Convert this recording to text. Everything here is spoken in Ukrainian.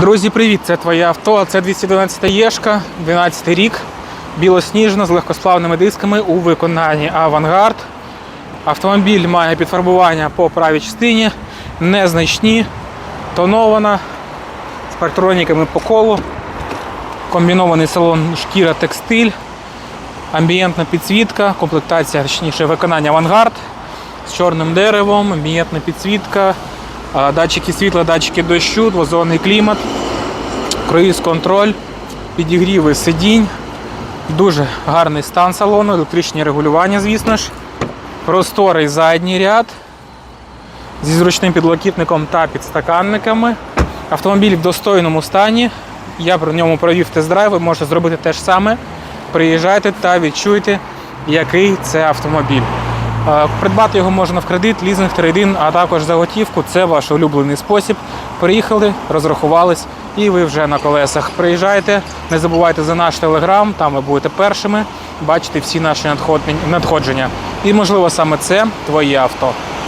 Друзі, привіт! Це твоє авто. Це 212 Єшка, 12 рік, білосніжна з легкосплавними дисками у виконанні Авангард. Автомобіль має підфарбування по правій частині, незначні, тонована, з партроніками по колу, комбінований салон шкіра текстиль, амбієнтна підсвітка, комплектація, точніше, виконання Авангард з чорним деревом, амбієнтна підсвітка, датчики світла, датчики дощу, двозонний клімат, круїз-контроль, підігріви сидінь, дуже гарний стан салону, електричні регулювання, звісно ж, просторий задній ряд зі зручним підлокітником та підстаканниками. Автомобіль в достойному стані. Я про ньому провів тест-драйв, ви можете зробити те ж саме. Приїжджайте та відчуйте, який це автомобіль. Е, Придбати його можна в кредит, лізинг, трейдин, а також за готівку. Це ваш улюблений спосіб. Приїхали, розрахувались і ви вже на колесах. Приїжджайте, не забувайте за наш телеграм, там ви будете першими бачити всі наші надходження. І можливо саме це твоє авто.